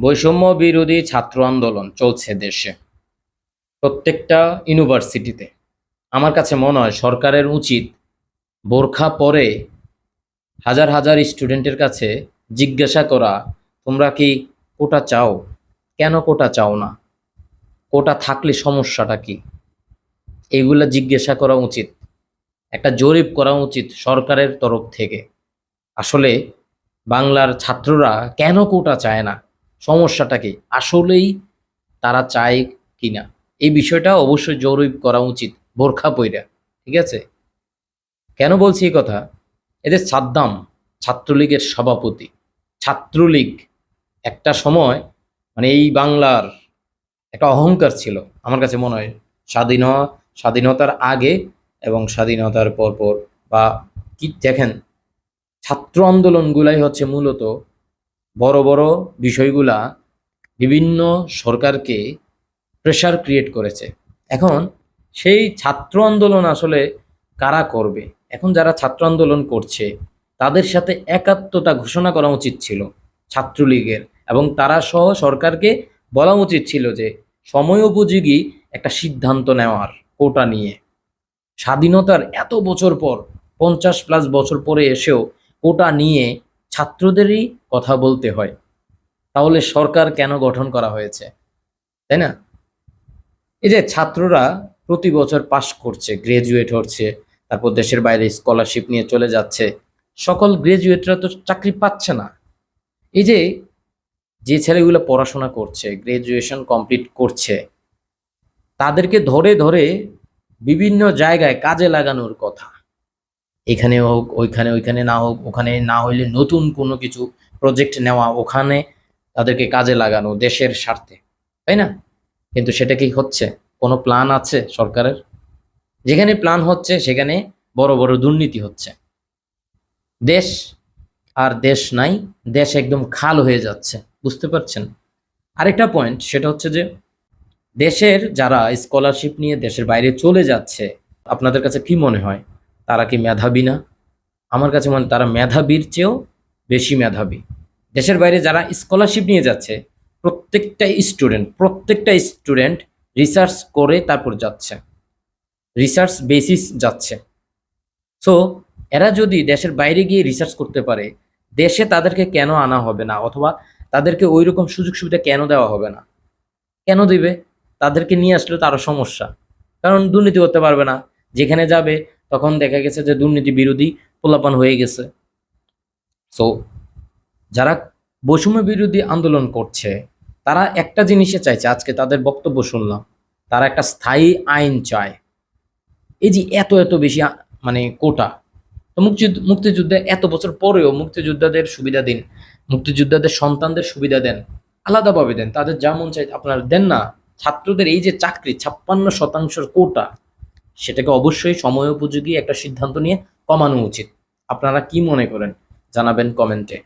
বৈষম্য বিরোধী ছাত্র আন্দোলন চলছে দেশে। প্রত্যেকটা ইউনিভার্সিটিতে। আমার কাছে মনে হয় সরকারের উচিত বোরখা পরে হাজার হাজার স্টুডেন্টের কাছে জিজ্ঞাসা করা, তোমরা কি কোটা চাও? কেন কোটা চাও না? কোটা থাকলে সমস্যাটা কি? এগুলা জিজ্ঞাসা করা উচিত। একটা জরিপ করা উচিত সরকারের তরফ থেকে। আসলে বাংলার ছাত্ররা কেন কোটা চায় না? সমস্যাটা কি আসলেই তারা চায় কিনা? এই বিষয়টা অবশ্যই জরুরি করা উচিত, বোরখা পইরা, ঠিক আছে? কেন বলছি এই কথা? এদের সাদ্দাম ছাত্রলীগের সভাপতি। ছাত্রলীগ একটা সময় মানে এই বাংলার একটা অহংকার ছিল, আমার কাছে মনে হয়। স্বাধীন স্বাধীনতার আগে এবং স্বাধীনতার পরপর বা কি দেখেন, ছাত্র আন্দোলনগুলাই হচ্ছে মূলত বড় বড় বিষয়গুলা বিভিন্ন সরকারকে প্রেশার ক্রিয়েট করেছে। এখন সেই ছাত্র আন্দোলন আসলে কারা করবে? এখন যারা ছাত্র আন্দোলন করছে, তাদের সাথে একাত্মতা ঘোষণা করা উচিত ছিল ছাত্রলীগের এবং তারা সহ সরকারকে বলা উচিত ছিল যে সময় উপযোগী একটা সিদ্ধান্ত নেওয়ার কোটা নিয়ে। স্বাধীনতার এত বছর পর, পঞ্চাশ প্লাস বছর পরে এসেও কোটা নিয়ে ছাত্রদেরই কথা বলতে হয়। তাহলে সরকার কেন গঠন করা হয়েছে? তাই না? এই যে ছাত্ররা প্রতি বছর পাশ করছে গ্রাজুয়েট হচ্ছে, তারপর দেশের বাইরে স্কলারশিপ নিয়ে চলে যাচ্ছে, সকল গ্রাজুয়েটরা তো চাকরি পাচ্ছে না। এই যে যে ছেলেগুলো পড়াশোনা করছে গ্রাজুয়েশন কমপ্লিট করছে, তাদেরকে ধরে ধরে বিভিন্ন জায়গায় কাজে লাগানোর কথা। এখানে হোক, ওইখানে ওইখানে না হোক, ওখানে না হইলে নতুন কোনো কিছু প্রজেক্ট নেওয়া ওখানে তাদেরকে কাজে লাগানো দেশের স্বার্থে, তাই না? কিন্তু সেটা কি হচ্ছে? কোনো প্ল্যান আছে সরকারের? যেখানে প্ল্যান হচ্ছে, সেখানে বড় বড় দুর্নীতি হচ্ছে। দেশ আর দেশ নাই, দেশ একদম খাল হয়ে যাচ্ছে, বুঝতে পারছেন? আরেকটা পয়েন্ট সেটা হচ্ছে যে দেশের যারা স্কলারশিপ নিয়ে দেশের বাইরে চলে যাচ্ছে, আপনাদের কাছে কি মনে হয়? তারা কি মেধাবী না? আমার কাছে মনে তারা মেধাবীর চেয়েও বেশি মেধাবী। দেশের বাইরে যারা স্কলারশিপ নিয়ে যাচ্ছে, প্রত্যেকটা স্টুডেন্ট প্রত্যেকটা স্টুডেন্ট রিসার্চ করে তারপর যাচ্ছে। রিসার্চ বেসিস যাচ্ছে। সো এরা যদি দেশের বাইরে গিয়ে রিসার্চ করতে পারে, দেশে তাদেরকে কেন আনা হবে না? অথবা তাদেরকে ওই রকম সুযোগ সুবিধা কেন দেওয়া হবে না? কেন দিবে? তাদেরকে নিয়ে আসলে তো আরও সমস্যা। কারণ দুর্নীতি করতে পারবে না। যেখানে যাবে তখন দেখা গেছে যে দুর্নীতি বিরোধী পোলাপান হয়ে গেছে। সো যারা বৈষম্য বিরোধী আন্দোলন করছে, তারা একটা জিনিসে চাইছে, আজকে তাদের বক্তব্য শুনলাম, তারা একটা স্থায়ী আইন চায়। এই যে এত এত বেশি মানে কোটা, তো মুক্তিযুদ্ধ, মুক্তিযুদ্ধে এত বছর পরেও মুক্তিযোদ্ধাদের সুবিধা দিন, মুক্তিযোদ্ধাদের সন্তানদের সুবিধা দেন, আলাদাভাবে দেন, তাদের যা মন চাই আপনারা দেন না। ছাত্রদের এই যে চাকরি, ছাপ্পান্ন শতাংশের কোটা সেটাকে অবশ্যই সময় উপযোগী একটা সিদ্ধান্ত নিয়ে কমানো উচিত। আপনারা কি মনে করেন? জানাবেন কমেন্টে।